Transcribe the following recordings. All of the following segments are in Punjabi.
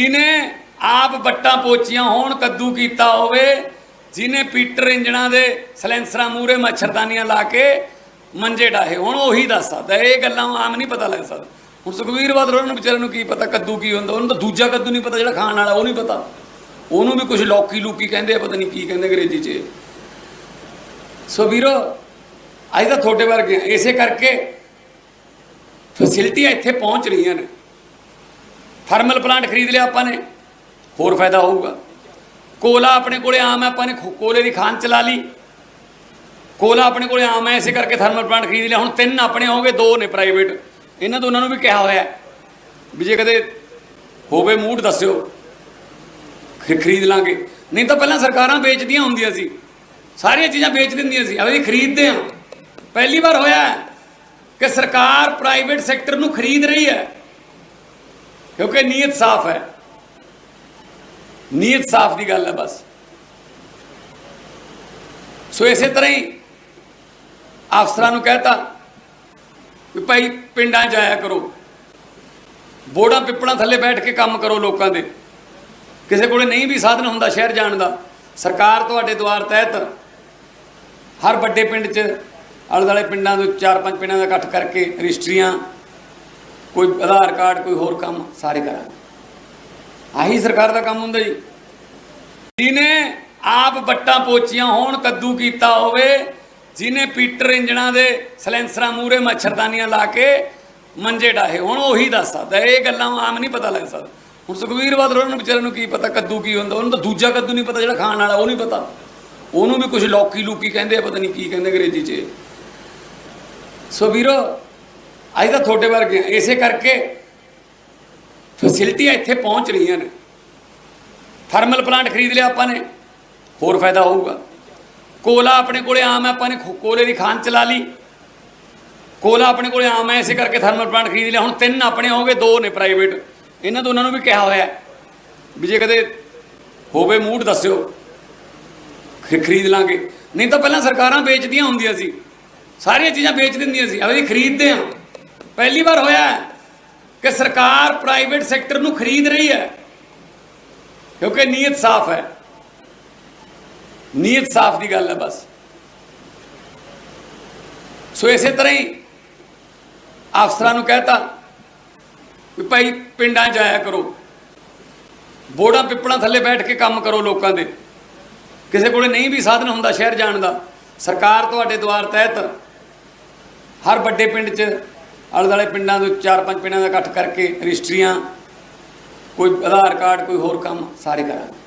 ਜਿਹਨੇ ਆਪ ਬੱਟਾਂ ਪੋਚੀਆਂ ਹੋਣ ਕੱਦੂ ਕੀਤਾ ਹੋਵੇ ਜਿਹਨੇ ਪੀਟਰ ਇੰਜਣਾਂ ਦੇ ਸਲੈਂਸਰਾਂ ਮੂਰੇ ਮੱਛਰਦਾਨੀਆਂ ਲਾ ਕੇ ਮੰਜੇ ਡਾਹੇ, ਹੁਣ ਉਹੀ ਦੱਸ ਸਕਦਾ, ਇਹ ਗੱਲਾਂ ਆਮ ਨਹੀਂ ਪਤਾ ਲੱਗ ਸਕਦਾ। ਹੁਣ ਸੁਖਵੀਰ ਬਾਦਲ ਉਹਨਾਂ ਨੂੰ ਵਿਚਾਰੇ ਨੂੰ ਕੀ ਪਤਾ ਕੱਦੂ ਕੀ ਹੁੰਦਾ, ਉਹਨੂੰ ਤਾਂ ਦੂਜਾ ਕੱਦੂ ਨਹੀਂ ਪਤਾ ਜਿਹੜਾ ਖਾਣ ਵਾਲਾ, ਉਹ ਨਹੀਂ ਪਤਾ। ਉਹਨੂੰ ਵੀ ਕੁਝ ਲੋਕੀ ਲੂਕੀ ਕਹਿੰਦੇ ਆ, ਪਤਾ ਨਹੀਂ ਕੀ ਕਹਿੰਦੇ ਅੰਗਰੇਜ਼ੀ 'ਚ ਸੋ ਵੀਰੋ ਅੱਜ ਤਾਂ ਤੁਹਾਡੇ ਵਰਗੇ ਆ। ਇਸੇ ਕਰਕੇ ਫੈਸਿਲਿਟੀਆਂ ਇੱਥੇ ਪਹੁੰਚ ਰਹੀਆਂ ਨੇ। ਥਰਮਲ ਪਲਾਂਟ ਖਰੀਦ ਲਿਆ ਆਪਾਂ ਨੇ। ਹੋਰ ਫਾਇਦਾ ਹੋਊਗਾ। ਕੋਲਾ ਆਪਣੇ ਕੋਲੇ ਆਮ ਹੈ ਆਪਾਂ ਨੇ ਕੋਲੇ ਦੀ ਖਾਨ ਚਲਾ ਲਈ। ਕੋਲਾ ਆਪਣੇ ਕੋਲੇ ਆਮ ਹੈ ਇਸੇ ਕਰਕੇ ਥਰਮਲ ਪਲਾਂਟ ਖਰੀਦ ਲਿਆ। ਹੁਣ ਤਿੰਨ ਆਪਣੇ ਹੋ ਗਏ ਦੋ ਨੇ ਪ੍ਰਾਈਵੇਟ। ਇਹਨਾਂ ਦੋਨਾਂ ਨੂੰ ਵੀ ਕਿਹਾ ਹੋਇਆ ਵੀ ਜੇ ਕਦੇ ਹੋਵੇ ਮੂਡ, ਦੱਸਿਓ। ਖਰੀਦ ਲਾਂਗੇ। ਨਹੀਂ ਤਾਂ ਪਹਿਲਾਂ ਸਰਕਾਰਾਂ ਵੇਚਦੀਆਂ ਹੁੰਦੀਆਂ ਸੀ। ਸਾਰੀਆਂ ਚੀਜ਼ਾਂ ਵੇਚ ਦਿੰਦੀਆਂ ਸੀ। ਅਸੀਂ ਖਰੀਦਦੇ ਹਾਂ, ਪਹਿਲੀ ਵਾਰ ਹੋਇਆ ਕਿ ਸਰਕਾਰ ਪ੍ਰਾਈਵੇਟ ਸੈਕਟਰ ਨੂੰ ਖਰੀਦ ਰਹੀ ਹੈ। ਕਿਉਂਕਿ ਨੀਅਤ ਸਾਫ਼ ਹੈ। ਨੀਅਤ ਸਾਫ਼ ਦੀ ਗੱਲ ਹੈ ਬਸ। ਸੋ ਇਸੇ ਤਰ੍ਹਾਂ ਹੀ ਅਫਸਰਾਂ ਨੂੰ ਕਹਿਤਾ ਵੀ ਭਾਈ ਪਿੰਡਾਂ ਜਾਇਆ ਕਰੋ। ਬੋੜਾਂ ਪਿੱਪਲਾਂ ਥੱਲੇ ਬੈਠ ਕੇ ਕੰਮ ਕਰੋ ਲੋਕਾਂ ਦੇ। ਕਿਸੇ ਕੋਲੇ ਨਹੀਂ ਵੀ ਸਾਧਨ ਹੁੰਦਾ ਸ਼ਹਿਰ ਜਾਣ ਦਾ। ਸਰਕਾਰ ਤੁਹਾਡੇ ਦੁਆਰ ਤਹਿਤ ਹਰ ਵੱਡੇ ਪਿੰਡ 'ਚ, ਆਲੇ ਦੁਆਲੇ ਪਿੰਡਾਂ ਦੇ ਚਾਰ ਪੰਜ ਪਿੰਡਾਂ ਦਾ ਇਕੱਠ ਕਰਕੇ ਰਜਿਸਟਰੀਆਂ ਕੋਈ ਆਧਾਰ ਕਾਰਡ, ਕੋਈ ਹੋਰ ਕੰਮ, ਸਾਰੇ ਕਰਾਂਗੇ। ਆਹੀ ਸਰਕਾਰ ਦਾ ਕੰਮ ਹੁੰਦਾ ਜੀ। ਜਿਹਨੇ ਆਪ ਬੱਟਾਂ ਪੋਚੀਆਂ ਹੋਣ, ਕੱਦੂ ਕੀਤਾ ਹੋਵੇ, ਜਿਹਨੇ ਪੀਟਰ ਇੰਜਣਾਂ ਦੇ ਸਲੈਂਸਰਾਂ ਮੂਰੇ ਮੱਛਰਦਾਨੀਆਂ ਲਾ ਕੇ ਮੰਜੇ ਡਾਹੇ, ਹੁਣ ਉਹੀ ਦੱਸ ਸਕਦਾ, ਇਹ ਗੱਲਾਂ ਆਮ ਨਹੀਂ ਪਤਾ ਲੱਗ ਸਕਦਾ। ਹੁਣ ਸੁਖਵੀਰ ਬਾਦਲ ਉਹਨਾਂ ਨੂੰ ਵਿਚਾਰੇ ਨੂੰ ਕੀ ਪਤਾ ਕੱਦੂ ਕੀ ਹੁੰਦਾ, ਉਹਨੂੰ ਤਾਂ ਦੂਜਾ ਕੱਦੂ ਨਹੀਂ ਪਤਾ, ਜਿਹੜਾ ਖਾਣ ਵਾਲਾ, ਉਹ ਨਹੀਂ ਪਤਾ। ਉਹਨੂੰ ਵੀ ਕੁਝ ਲੌਕੀ ਲੂਕੀ ਕਹਿੰਦੇ ਆ, ਪਤਾ ਨਹੀਂ ਕੀ ਕਹਿੰਦੇ ਅੰਗਰੇਜ਼ੀ 'ਚ। ਸੋ ਵੀਰੋ ਅੱਜ ਤਾਂ ਤੁਹਾਡੇ ਵਰਗੇ ਆ। ਇਸੇ ਕਰਕੇ ਫੈਸਿਲਿਟੀਆਂ ਇੱਥੇ ਪਹੁੰਚ ਰਹੀਆਂ ਨੇ। ਥਰਮਲ ਪਲਾਂਟ ਖਰੀਦ ਲਿਆ ਆਪਾਂ ਨੇ, ਹੋਰ ਫਾਇਦਾ ਹੋਊਗਾ। ਕੋਲਾ ਆਪਣੇ ਕੋਲੇ ਆਮ ਹੈ ਆਪਾਂ ਨੇ ਕੋਲੇ ਦੀ ਖਾਨ ਚਲਾ ਲਈ। ਕੋਲਾ ਆਪਣੇ ਕੋਲੇ ਆਮ ਹੈ ਇਸੇ ਕਰਕੇ ਥਰਮਲ ਪਲਾਂਟ ਖਰੀਦ ਲਿਆ। ਹੁਣ ਤਿੰਨ ਆਪਣੇ ਹੋ ਗਏ ਦੋ ਨੇ ਪ੍ਰਾਈਵੇਟ ਇਹਨਾਂ ਦੋਨਾਂ ਨੂੰ ਵੀ ਕਿਹਾ ਹੋਇਆ ਵੀ ਜੇ ਕਦੇ ਹੋਵੇ ਮੂਡ, ਦੱਸਿਓ। ਖਰੀਦ ਲਾਂਗੇ। ਨਹੀਂ ਤਾਂ ਪਹਿਲਾਂ ਸਰਕਾਰਾਂ ਵੇਚਦੀਆਂ ਹੁੰਦੀਆਂ ਸੀ। ਸਾਰੀਆਂ ਚੀਜ਼ਾਂ ਵੇਚ ਦਿੰਦੀਆਂ ਸੀ। ਅਸੀਂ ਖਰੀਦਦੇ ਹਾਂ। ਪਹਿਲੀ ਵਾਰ ਹੋਇਆ ਕਿ ਸਰਕਾਰ ਪ੍ਰਾਈਵੇਟ ਸੈਕਟਰ ਨੂੰ ਖਰੀਦ ਰਹੀ ਹੈ। ਕਿਉਂਕਿ ਨੀਅਤ ਸਾਫ਼ ਹੈ। ਨੀਅਤ ਸਾਫ਼ ਦੀ ਗੱਲ ਹੈ ਬਸ। ਸੋ ਇਸੇ ਤਰ੍ਹਾਂ ਹੀ ਅਫਸਰਾਂ ਨੂੰ ਕਹਿਤਾ ਵੀ ਭਾਈ ਪਿੰਡਾਂ ਜਾਇਆ ਕਰੋ। ਬੋੜਾ ਪਿੱਪਲਾਂ ਥੱਲੇ ਬੈਠ ਕੇ ਕੰਮ ਕਰੋ ਲੋਕਾਂ ਦੇ। ਕਿਸੇ ਕੋਲੇ ਨਹੀਂ ਵੀ ਸਾਧਨ ਹੁੰਦਾ ਸ਼ਹਿਰ ਜਾਣ ਦਾ। ਸਰਕਾਰ ਤੁਹਾਡੇ ਦੁਆਰ ਤਹਿਤ ਹਰ ਵੱਡੇ ਪਿੰਡ 'ਚ ਆਲੇ ਦੁਆਲੇ ਪਿੰਡਾਂ ਦੇ ਚਾਰ ਪੰਜ ਪਿੰਡਾਂ ਦਾ ਇਕੱਠ ਕਰਕੇ ਰਜਿਸਟਰੀਆਂ, ਕੋਈ ਆਧਾਰ ਕਾਰਡ, ਕੋਈ ਹੋਰ ਕੰਮ ਸਾਰੇ ਕਰਾਂਗੇ।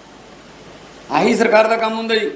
ਆਹੀ ਸਰਕਾਰ ਦਾ ਕੰਮ ਹੁੰਦਾ ਜੀ।